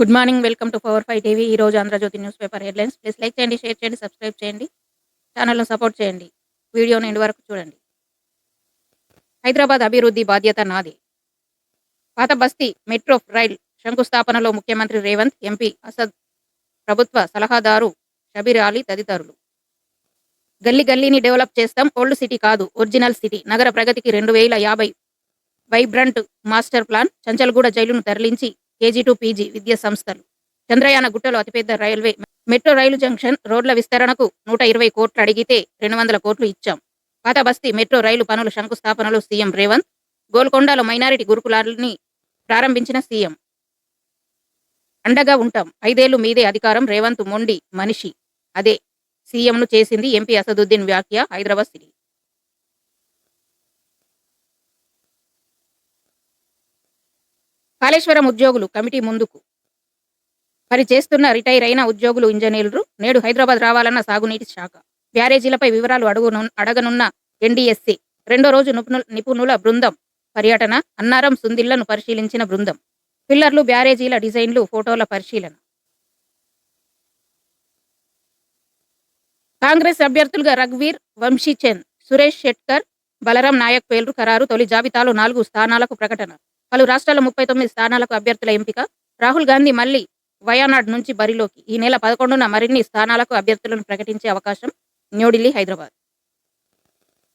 Good morning welcome to power five TV. ఈ రోజు Andhra Jyothi newspaper headlines. Please like చేయండి share చేయండి subscribe చేయండి. ఛానల్ను సపోర్ట్ చేయండి. వీడియోని ఎండ్ వరకు చూడండి. హైదరాబాద్ అభివృద్ధి బాధ్యత నాది. పాత బస్తీ మెట్రో రైల్ శంకుస్థాపనలో ముఖ్యమంత్రి రేవంత్ ఎంపీ అసద్ ప్రభుత్వ సలహాదారు షబీర్ అలీ తదితరులు. గల్లీ గల్లీని డెవలప్ చేస్తాం ఓల్డ్ సిటీ కాదు ఒరిజినల్ సిటీ. నగర ప్రగతికి రెండు వేల యాభై వైబ్రంట్ మాస్టర్ ప్లాన్. చంచల్గూడ జైలును తరలించి కేజీ టు పీజీ విద్యా సంస్థలు. చంద్రయాన గుట్టలో అతిపెద్ద రైల్వే మెట్రో రైలు జంక్షన్ రోడ్ల విస్తరణకు నూట ఇరవై కోట్లు అడిగితే రెండు వందల కోట్లు ఇచ్చాం. పాతబస్తీ మెట్రో రైలు పనుల శంకుస్థాపనలు సీఎం రేవంత్ గోల్కొండలో మైనారిటీ గురుకులాలని ప్రారంభించిన సీఎం. అండగా ఉంటాం. ఐదేళ్ళు మీదే అధికారం రేవంత్ మొండి మనిషి. అదే సీఎంను చేసింది ఎంపీ అసదుద్దీన్ వ్యాఖ్య హైదరాబాద్ సిటీ. కాళేశ్వరం ఉద్యోగులు కమిటీ ముందుకు. మరి చేస్తున్న రిటైర్ అయిన ఉద్యోగులు ఇంజనీర్లు నేడు హైదరాబాద్ రావాలన్న సాగునీటి శాఖ. బ్యారేజీలపై వివరాలు అడుగును అడగనున్న ఎన్డీఎస్సీ రెండో రోజు నిపుణుల నిపుణుల బృందం పర్యటన అన్నారం సుందిళ్ళను పరిశీలించిన బృందం. పిల్లర్లు బ్యారేజీల డిజైన్లు ఫోటోల పరిశీలన. కాంగ్రెస్ అభ్యర్థులుగా రఘ్వీర్ వంశీచంద్ సురేష్ షెట్కర్ బలరాం నాయక్ పేర్లు ఖరారు తొలి జాబితాలో నాలుగు స్థానాలకు ప్రకటన. పలు రాష్ట్రాల ముప్పై తొమ్మిది స్థానాలకు అభ్యర్థుల ఎంపిక. రాహుల్ గాంధీ మళ్ళీ వయానాడ్ నుంచి బరిలోకి. ఈ నెల పదకొండున మరిన్ని స్థానాలకు అభ్యర్థులను ప్రకటించే అవకాశం న్యూఢిల్లీ హైదరాబాద్.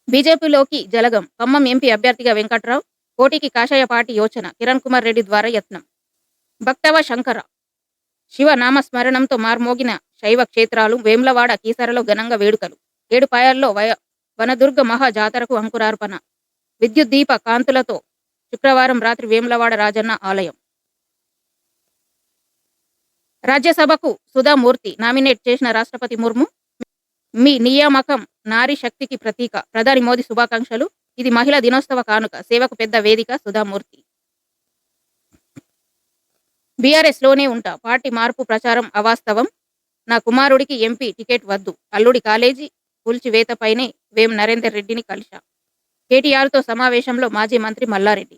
బీజేపీలోకి జలగం. ఖమ్మం ఎంపీ అభ్యర్థిగా వెంకట్రావు. పోటీకి కాషాయ పార్టీ యోచన. కిరణ్ కుమార్ రెడ్డి ద్వారా యత్నం. భక్తవ శంకర. శివ నామస్మరణంతో మార్మోగిన శైవ క్షేత్రాలు వేములవాడ కీసరలో ఘనంగా వేడుకలు. ఏడుపాయల్లో వయ వనదుర్గ మహా జాతరకు అంకురార్పణ. విద్యుత్ దీప కాంతులతో శుక్రవారం రాత్రి వేములవాడ రాజన్న ఆలయం. రాజ్యసభకు సుధామూర్తి నామినేట్ చేసిన రాష్ట్రపతి ముర్ము మీ నియామకం నారీ శక్తికి ప్రతీక. ప్రధాని మోదీ శుభాకాంక్షలు. ఇది మహిళా దినోత్సవ కానుక. సేవకు పెద్ద వేదిక సుధామూర్తి. బీఆర్ఎస్లోనే ఉంటా. పార్టీ మార్పు ప్రచారం అవాస్తవం. నా కుమారుడికి ఎంపీ టికెట్ వద్దు. అల్లుడి కాలేజీ కూల్చివేతపైనే వేం నరేందర్ రెడ్డిని కలిశా. కేటీఆర్తో సమావేశంలో మాజీ మంత్రి మల్లారెడ్డి.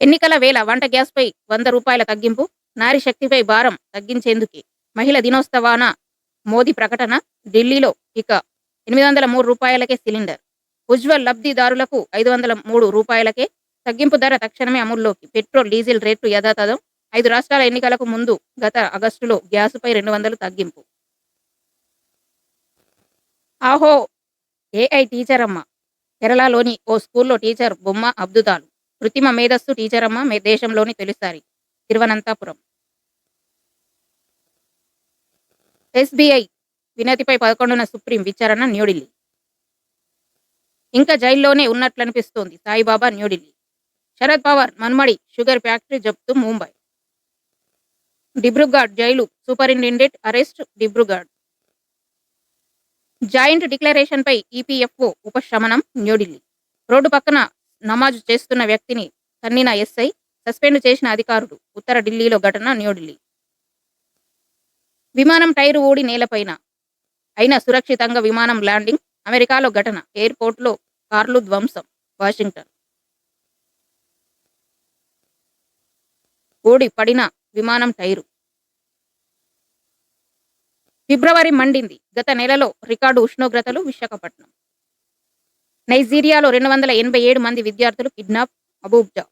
ఎన్నికల వేళ వంట గ్యాస్పై వంద రూపాయల తగ్గింపు నారీ శక్తిపై భారం తగ్గించేందుకే మహిళ దినోత్సవాన మోదీ ప్రకటన ఢిల్లీలో ఇక ఎనిమిది వందల మూడు రూపాయలకే సిలిండర్. ఉజ్వల్ లబ్ధిదారులకు ఐదు వందల మూడు రూపాయలకే తగ్గింపు ధర తక్షణమే అమల్లోకి. పెట్రోల్ డీజిల్ రేట్లు యథాతథం. ఐదు రాష్ట్రాల ఎన్నికలకు ముందు గత ఆగస్టులో గ్యాసుపై రెండు వందలు తగ్గింపు. ఆహో ఏఐ టీచర్ అమ్మ కేరళలోని ఓ స్కూల్లో టీచర్ బొమ్మ అబ్దుదాలు కృత్రిమ మేధస్సు టీచరమ్మ దేశంలోని తొలిసారి. తిరువనంతపురం. ఎస్బీఐ వినతిపై పదకొండున సుప్రీం విచారణ న్యూఢిల్లీ. ఇంకా జైల్లోనే ఉన్నట్లనిపిస్తోంది సాయిబాబా న్యూఢిల్లీ. శరద్ పవార్ మన్మడి షుగర్ ఫ్యాక్టరీ జప్తు Mumbai. Dibrugarh jail superintendent arrest Dibrugarh joint declaration పై ఈపీఎఫ్ఓ ఉపశమనం న్యూఢిల్లీ. రోడ్డు పక్కన నమాజు చేస్తున్న వ్యక్తిని తన్నిన ఎస్ఐ సస్పెండ్ చేసిన అధికారులు. ఉత్తర ఢిల్లీలో ఘటన న్యూఢిల్లీ. విమానం టైరు ఊడి నేలపైన. అయినా సురక్షితంగా విమానం ల్యాండింగ్ అమెరికాలో ఘటన. ఎయిర్పోర్ట్లో కార్లు ధ్వంసం. వాషింగ్టన్. ఊడి పడిన విమానం టైరు. ఫిబ్రవరి మండింది. గత నెలలో రికార్డు ఉష్ణోగ్రతలు విశాఖపట్నం. నైజీరియాలో రెండు వందల ఎనభై ఏడు మంది విద్యార్థులు కిడ్నాప్ అబూబ్జా.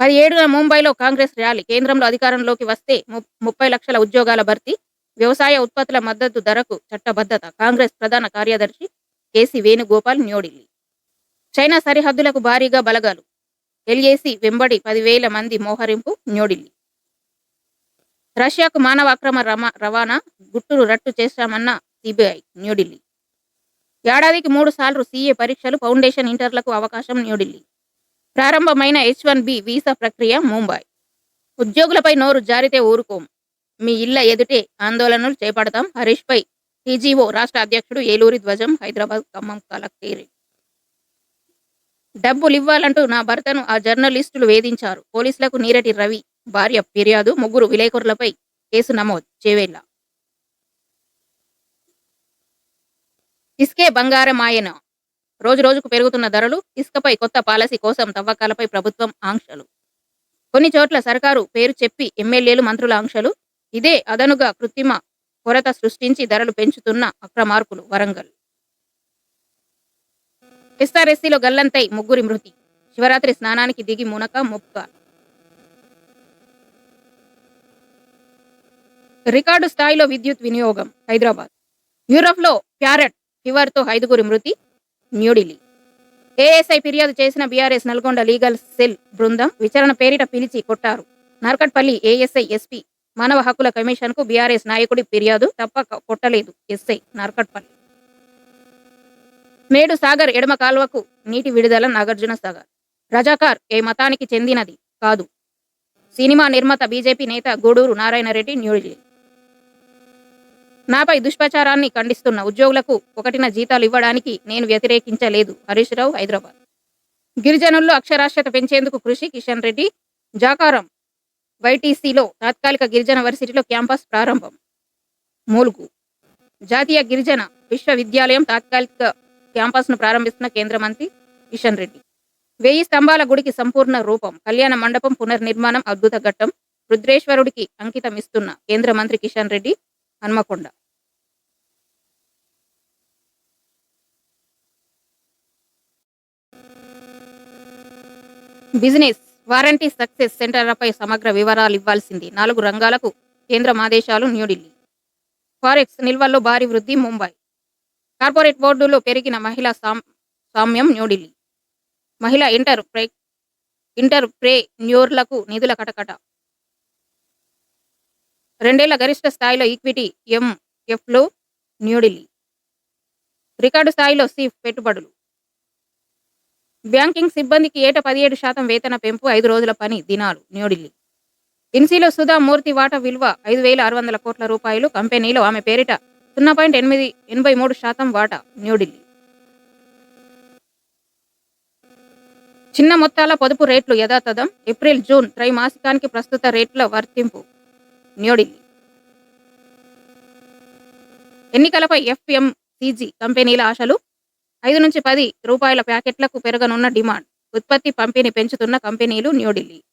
పదిహేడున ముంబైలో కాంగ్రెస్ ర్యాలీ. కేంద్రంలో అధికారంలోకి వస్తే ముప్పై లక్షల ఉద్యోగాల భర్తీ వ్యవసాయ ఉత్పత్తుల మద్దతు ధరకు చట్టబద్ధత. కాంగ్రెస్ ప్రధాన కార్యదర్శి కేసీ వేణుగోపాల్ న్యూఢిల్లీ. చైనా సరిహద్దులకు భారీగా బలగాలు. ఎల్ఏసి వెంబడి పదివేల మంది మోహరింపు న్యూఢిల్లీ. రష్యాకు మానవ అక్రమ రవాణా గుట్టును రట్టు చేశామన్న సిబిఐ న్యూఢిల్లీ. ఏడాదికి మూడు సార్లు సీఏ పరీక్షలు ఫౌండేషన్ ఇంటర్లకు అవకాశం న్యూఢిల్లీ. ప్రారంభమైన హెచ్ వన్ బి వీసా ప్రక్రియ ముంబై. ఉద్యోగులపై నోరు జారితే ఊరుకోం. మీ ఇళ్ళ ఎదుటే ఆందోళనలు చేపడతాం. హరీష్ పై టీజీఓ రాష్ట్ర అధ్యక్షుడు ఏలూరి ధ్వజం హైదరాబాద్ ఖమ్మం కలెక్టరేట్ డబ్బులు ఇవ్వాలంటూ నా భర్తను ఆ జర్నలిస్టులు వేధించారు. పోలీసులకు నీరటి రవి భార్య ఫిర్యాదు ముగ్గురు విలేకరులపై కేసు నమోదు. చేవేళ్ళ ఇసుకే బంగారమాయన. రోజు రోజుకు పెరుగుతున్న ధరలు ఇసుకపై కొత్త పాలసీ కోసం తవ్వకాలపై ప్రభుత్వం ఆంక్షలు. కొన్ని చోట్ల సర్కారు పేరు చెప్పి ఎమ్మెల్యేలు మంత్రుల ఆంక్షలు. ఇదే అదనుగా కృత్రిమ కొరత సృష్టించి ధరలు పెంచుతున్న అక్రమార్కులు వరంగల్. ఎస్ఆర్ఎస్సీలో గల్లంతై ముగ్గురి మృతి. శివరాత్రి స్నానానికి దిగి మునక ముక్క. రికార్డు స్థాయిలో విద్యుత్ వినియోగం హైదరాబాద్. యూరప్లో ప్యారెట్ శివార్తో ఐదుగురి మృతి న్యూఢిల్లీ. ఏఎస్ఐ ఫిర్యాదు చేసిన బీఆర్ఎస్ నల్గొండ లీగల్ సెల్ బృందం విచారణ పేరిట పిలిచి కొట్టారు. నార్కట్పల్లి ఏఎస్ఐ ఎస్పీ మానవ హక్కుల కమిషన్కు బీఆర్ఎస్ నాయకుడి ఫిర్యాదు తప్ప కొట్టలేదు ఎస్ఐ నార్కట్పల్లి. మేడు సాగర్ ఎడమ కాల్వకు నీటి విడుదల నాగార్జున సాగర్. రజాకార్ ఏ మతానికి చెందినది కాదు. సినిమా నిర్మాత బీజేపీ నేత గూడూరు నారాయణరెడ్డి న్యూఢిల్లీ. నాపై దుష్ప్రచారాన్ని ఖండిస్తున్న ఉద్యోగులకు ఒకటిన జీతాలు ఇవ్వడానికి నేను వ్యతిరేకించలేదు. హరీష్ రావు హైదరాబాద్. గిరిజనుల్లో అక్షరాస్యత పెంచేందుకు కృషి కిషన్ రెడ్డి జాకారం వైటీసీలో తాత్కాలిక గిరిజన వర్సిటీలో క్యాంపస్ ప్రారంభం. మూలుగు. జాతీయ గిరిజన విశ్వవిద్యాలయం తాత్కాలిక క్యాంపస్ను ప్రారంభిస్తున్న కేంద్ర మంత్రి కిషన్ రెడ్డి. వెయ్యి స్తంభాల గుడికి సంపూర్ణ రూపం కళ్యాణ మండపం పునర్నిర్మాణం అద్భుత ఘట్టం రుద్రేశ్వరుడికి అంకితం ఇస్తున్న కేంద్ర మంత్రి Kishan Reddy Hanamkonda. Business warranty success సెంటర్లపై సమగ్ర వివరాలు ఇవ్వాల్సింది. నాలుగు రంగాలకు కేంద్రం ఆదేశాలు న్యూఢిల్లీ. ఫారెక్స్ నిల్వల్లో భారీ వృద్ధి ముంబై. కార్పొరేట్ బోర్డులో పెరిగిన మహిళా సామ్యం న్యూఢిల్లీ. మహిళా ఇంటర్ ప్రే ఇంటర్ ప్రే న్యూర్లకు నిధుల కటకట. రెండేళ్ళ గరిష్ట స్థాయిలో ఈక్విటీ ఎంఎఫ్లో న్యూఢిల్లీ. రికార్డు స్థాయిలో సీఫ్ పెట్టుబడులు. బ్యాంకింగ్ సిబ్బందికి ఏటా పదిహేడు శాతం వేతన పెంపు ఐదు రోజుల పని దినాలు న్యూఢిల్లీ. ఇన్సీలో సుధా మూర్తి వాటా విలువ ఐదు వేల ఆరు వందల కోట్ల రూపాయలు కంపెనీలో ఆమె పేరిట సున్నా పాయింట్ ఎనిమిది ఎనభై మూడు శాతం వాటా న్యూఢిల్లీ. చిన్న మొత్తాల పొదుపు రేట్లు యథాతథం ఏప్రిల్ జూన్ త్రైమాసికానికి ప్రస్తుత రేట్ల వర్తింపు న్యూఢిల్లీ. ఎన్నికలపై ఎఫ్ఎంసీజీ కంపెనీల ఆశలు ఐదు నుంచి పది రూపాయల ప్యాకెట్లకు పెరగనున్న డిమాండ్. ఉత్పత్తి పంపిణీ పెంచుతున్న కంపెనీలు న్యూఢిల్లీ.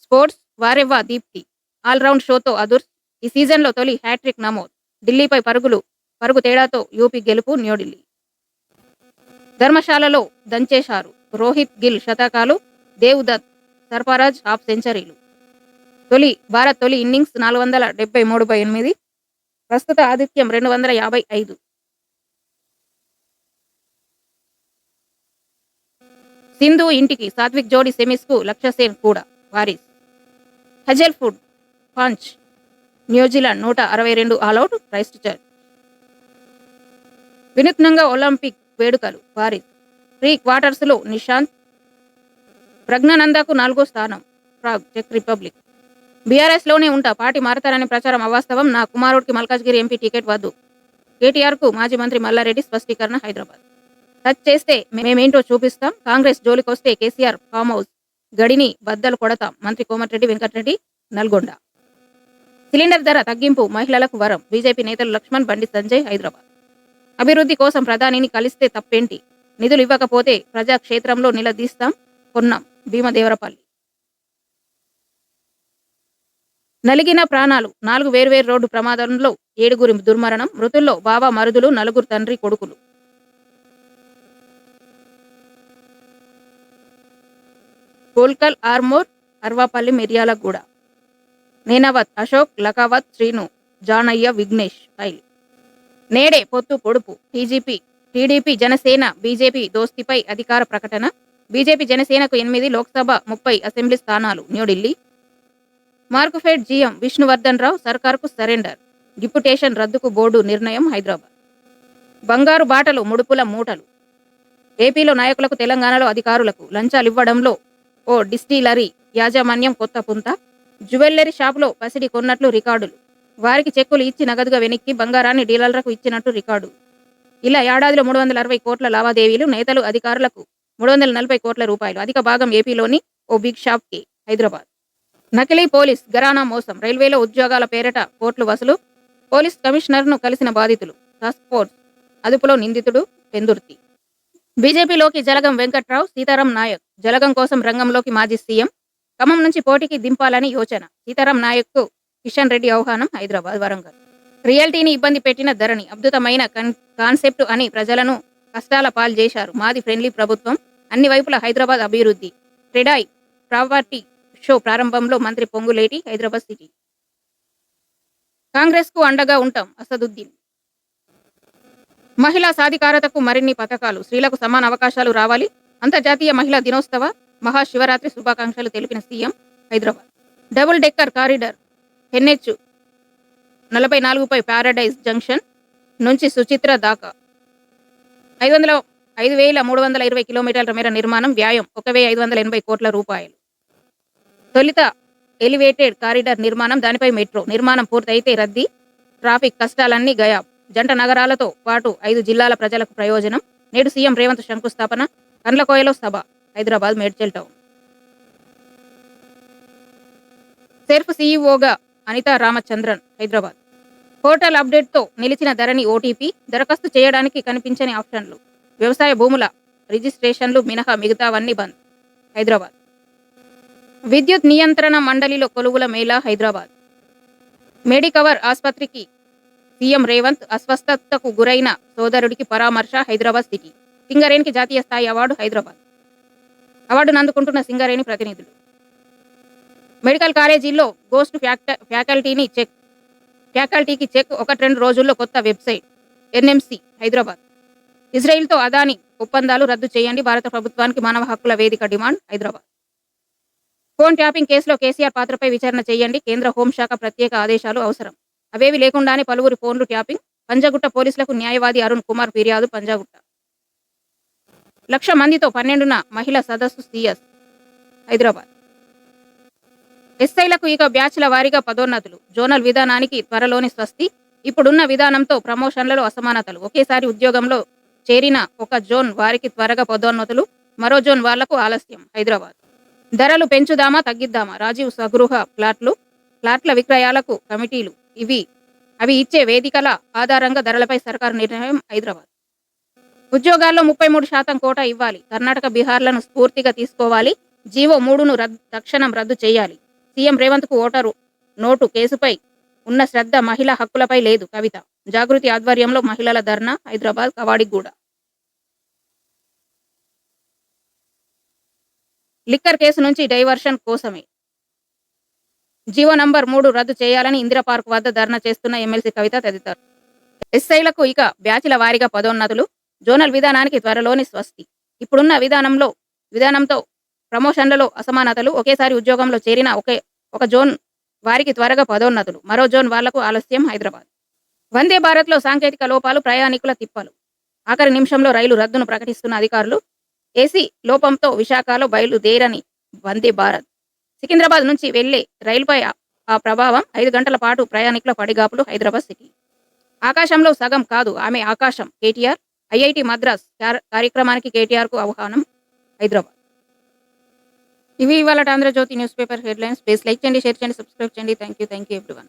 స్పోర్ట్స్ వారెవ్వా దీప్తి. ఆల్రౌండ్ షోతో అదుర్స్. ఈ సీజన్లో తొలి హ్యాట్రిక్ నమోదు. ఢిల్లీపై పరుగులు పరుగు తేడాతో యూపీ గెలుపు న్యూఢిల్లీ. ధర్మశాలలో దంచేశారు రోహిత్ గిల్ శతకాలు దేవ్ దత్ సర్ఫరాజ్ హాఫ్ సెంచరీలు. తొలి భారత్ తొలి ఇన్నింగ్స్ నాలుగు వందల డెబ్బై మూడు బై ఎనిమిది. ప్రస్తుత ఆధిక్యం రెండు వందల యాభై ఐదు. సింధు ఇంటికి సాత్విక్ జోడి సెమిస్కు లక్ష్యసేన్ లక్ష్య కూడా. వారీస్ హజల్ ఫుడ్ పంచ్ న్యూజిలాండ్ నూట అరవై రెండు ఆల్అౌట్ క్రైస్ట్ చర్చ్. వినూత్నంగా ఒలింపిక్ వేడుకలు. వారీస్ ప్రీ క్వార్టర్స్లో నిశాంత్ ప్రజ్ఞానందకు నాలుగో స్థానం ప్రాగ్ చెక్ రిపబ్లిక్. బీఆర్ఎస్లోనే ఉంటా పార్టీ మారతారనే ప్రచారం అవాస్తవం. నా కుమారుడికి మల్కాజ్గిరి ఎంపీ టికెట్ వద్దు. కేటీఆర్కు మాజీ మంత్రి మల్లారెడ్డి స్పష్టీకరణ హైదరాబాద్. టచ్ చేస్తే మేమేంటో చూపిస్తాం. కాంగ్రెస్ జోలికొస్తే కేసీఆర్ ఫామ్ హౌస్ గడిని బద్దలు కొడతాం. మంత్రి కోమటిరెడ్డి వెంకటరెడ్డి నల్గొండ. సిలిండర్ ధర తగ్గింపు మహిళలకు వరం. బీజేపీ నేతలు లక్ష్మణ్ బండి సంజయ్ హైదరాబాద్. అభివృద్ధి కోసం ప్రధానిని కలిస్తే తప్పేంటి? నిధులు ఇవ్వకపోతే ప్రజాక్షేత్రంలో నిలదీస్తాం కొన్నాం భీమదేవరపల్లి నలిగిన ప్రాణాలు నాలుగు వేర్వేరు రోడ్డు ప్రమాదంలో ఏడుగురి దుర్మరణం మృతుల్లో బావ మరుదులు నలుగురు తండ్రి కొడుకులు. గోల్కల్ ఆర్మోర్ అర్వాపల్లి మిర్యాలగూడ నేనవత్ అశోక్ లకావత్ శ్రీను జానయ్య విఘ్నేష్ ఫైల్ నేడే పొత్తు పొడుపు టీజీపీ టీడీపీ జనసేన బీజేపీ దోస్తిపై అధికార ప్రకటన బీజేపీ జనసేనకు ఎనిమిది లోక్సభ ముప్పై అసెంబ్లీ స్థానాలు న్యూఢిల్లీ. మార్కుఫెడ్ జీఎం విష్ణువర్ధన్ రావు సర్కార్కు సరెండర్ డిప్యుటేషన్ రద్దుకు బోర్డు నిర్ణయం హైదరాబాద్. బంగారు బాటలు ముడుపుల మూటలు. ఏపీలో నాయకులకు తెలంగాణలో అధికారులకు లంచాలివ్వడంలో ఓ డిస్టిలరీ యాజమాన్యం కొత్త పుంత. జ్యువెల్లరీ షాపులో పసిడి కొన్నట్లు రికార్డులు. వారికి చెక్కులు ఇచ్చి నగదుగా వెనక్కి బంగారాన్ని డీలర్లకు ఇచ్చినట్టు రికార్డు. ఇలా ఏడాదిలో మూడు వందల అరవై కోట్ల లావాదేవీలు నేతలు అధికారులకు మూడు వందల నలభై కోట్ల రూపాయలు. అధిక భాగం ఏపీలోని ఓ బిగ్ షాప్కి హైదరాబాద్. నకిలీ పోలీస్ గరానా మోసం. రైల్వేలో ఉద్యోగాల పేరట కోట్లు వసూలు. పోలీస్ కమిషనర్ను కలిసిన బాధితులు. టాస్క్ ఫోర్స్ అదుపులో నిందితుడు పెందుర్తి. బీజేపీలోకి జలగం వెంకట్రావు సీతారాం నాయక్. జలగం కోసం రంగంలోకి మాజీ సీఎం. ఖమ్మం నుంచి పోటీకి దింపాలని యోచన. సీతారాం నాయక్కు కిషన్ రెడ్డి ఆహ్వానం హైదరాబాద్ వరంగల్. రియాలిటీని ఇబ్బంది పెట్టిన ధరణి అద్భుతమైన కాన్సెప్ట్ అని ప్రజలను కష్టాల పాలు చేశారు. మాది ఫ్రెండ్లీ ప్రభుత్వం అన్ని వైపుల హైదరాబాద్ అభివృద్ధి. ట్రెడాయ్ ప్రాపర్టీ షో ప్రారంభంలో మంత్రి పొంగులేటి హైదరాబాద్ సిటీ. కాంగ్రెస్కు అండగా ఉంటాం అసదుద్దీన్. మహిళా సాధికారతకు మరిన్ని పథకాలు. స్త్రీలకు సమాన అవకాశాలు రావాలి. అంతర్జాతీయ మహిళా దినోత్సవ మహాశివరాత్రి శుభాకాంక్షలు తెలిపిన CM Hyderabad. Double decker corridor NH నలభై నాలుగుపై ప్యారడైజ్ జంక్షన్ నుంచి సుచిత్ర దాకా. ఐదు వందల ఐదు వేల మూడు వందల ఇరవై కిలోమీటర్ల మేర నిర్మాణం వ్యాయం ఒక వెయ్యి ఐదు వందల ఎనభై కోట్ల రూపాయలు. తొలిత ఎలివేటెడ్ కారిడార్ నిర్మాణం దానిపై మెట్రో నిర్మాణం పూర్తయితే రద్దీ ట్రాఫిక్ కష్టాలన్నీ గయాబ్ జంట నగరాలతో పాటు ఐదు జిల్లాల ప్రజలకు ప్రయోజనం. నేడు సీఎం రేవంత్ శంకుస్థాపన కండ్లకోయలో సభ హైదరాబాద్ మేడ్చల్ టౌన్. సెర్ఫ్ సీఈఓగా అనితా రామచంద్రన్ హైదరాబాద్. హోటల్ అప్డేట్తో నిలిచిన ధరని ఓటీపీ దరఖాస్తు చేయడానికి కనిపించని ఆప్షన్లు. వ్యవసాయ భూముల రిజిస్ట్రేషన్లు మినహా మిగతావన్నీ బంద్ హైదరాబాద్. విద్యుత్ నియంత్రణ మండలిలో కొలువుల మేళా హైదరాబాద్. మెడికవర్ ఆసుపత్రికి సీఎం రేవంత్ అస్వస్థతకు గురైన సోదరుడికి పరామర్శ హైదరాబాద్ సిటీ. సింగరేణికి జాతీయ స్థాయి అవార్డు హైదరాబాద్. అవార్డును అందుకుంటున్న సింగరేణి ప్రతినిధులు. మెడికల్ కాలేజీల్లో గోస్ట్ ఫ్యాక్ట ఫ్యాకల్టీని చెక్ ఫ్యాకల్టీకి చెక్ ఒకటి రెండు రోజుల్లో కొత్త వెబ్సైట్ ఎన్ఎంసి హైదరాబాద్. ఇజ్రాయిల్తో అదాని ఒప్పందాలు రద్దు చేయండి భారత ప్రభుత్వానికి మానవ హక్కుల వేదిక డిమాండ్ హైదరాబాద్. ఫోన్ ట్యాపింగ్ కేసులో కేసీఆర్ పాత్రపై విచారణ చేయండి కేంద్ర హోంశాఖ ప్రత్యేక ఆదేశాలు అవసరం. అవేవి లేకుండానే పలువురి ఫోన్లు ట్యాపింగ్. పంజాగుట్ట పోలీసులకు న్యాయవాది అరుణ్ కుమార్ ఫిర్యాదు పంజాగుట్ట. లక్ష మందితో పన్నెండున మహిళ సదస్సు సిఎస్ హైదరాబాద్. ఎస్ఐలకు ఇక బ్యాచ్ల వారీగా పదోన్నతులు. జోనల్ విధానానికి త్వరలోని స్వస్తి. ఇప్పుడున్న విధానంతో ప్రమోషన్లలో అసమానతలు. ఒకేసారి ఉద్యోగంలో చేరిన ఒక జోన్ వారికి త్వరగా పదోన్నతులు. మరో జోన్ వాళ్ళకు ఆలస్యం. హైదరాబాద్. ధరలు పెంచుదామా తగ్గిద్దామా? రాజీవ్ స్వగృహ ప్లాట్లు ప్లాట్ల విక్రయాలకు కమిటీలు. ఇవి. అవి ఇచ్చే వేదికల ఆధారంగా ధరలపై సర్కారు నిర్ణయం హైదరాబాద్. ఉద్యోగాల్లో ముప్పై మూడు శాతం కోటా ఇవ్వాలి. కర్ణాటక బీహార్లను స్ఫూర్తిగా తీసుకోవాలి. జీవో మూడును రద్దు తక్షణం రద్దు చేయాలి. సీఎం రేవంత్కు ఓటరు నోటు కేసుపై ఉన్న శ్రద్ధ మహిళా హక్కులపై లేదు. కవిత జాగృతి ఆధ్వర్యంలో మహిళల ధర్నా హైదరాబాద్ కవాడిగూడ. లిక్కర్ కేసు నుంచి డైవర్షన్ కోసమే. జీవో నంబర్ మూడు రద్దు చేయాలని ఇందిరా పార్క్ వద్ద ధర్నా చేస్తున్న ఎమ్మెల్సీ కవిత తదితరు ఎస్ఐలకు ఇక బ్యాచ్ల వారీగా పదోన్నతులు జోనల్ విధానానికి త్వరలోని స్వస్తి. ఇప్పుడున్న విధానంలో విధానంతో ప్రమోషన్లలో అసమానతలు ఒకేసారి ఉద్యోగంలో చేరిన ఒకే ఒక జోన్ వారికి త్వరగా పదోన్నతులు మరో జోన్ వాళ్ళకు ఆలస్యం హైదరాబాద్. వందే భారత్లో సాంకేతిక లోపాలు ప్రయాణికుల తిప్పలు. ఆఖరి నిమిషంలో రైలు రద్దును ప్రకటిస్తున్న అధికారులు ఏసీ లోపంతో విశాఖలో బయలుదేరని వందే భారత్. సికింద్రాబాద్ నుంచి వెళ్ళే రైలుపై ఆ- ఆ ప్రభావం ఐదు గంటల పాటు ప్రయాణికుల పడిగాపులు హైదరాబాద్ సిటీ. ఆకాశంలో సగం కాదు ఆమె ఆకాశం. కేటీఆర్ ఐఐటి మద్రాస్ కార్యక్రమానికి కేటీఆర్కు ఆహ్వానం హైదరాబాద్. ఇవి ఇవాళ Andhrajyothy news paper headlines. Please like చేయండి షేర్ చేయండి సబ్స్క్రైబ్ చేయండి. Thank you thank you everyone.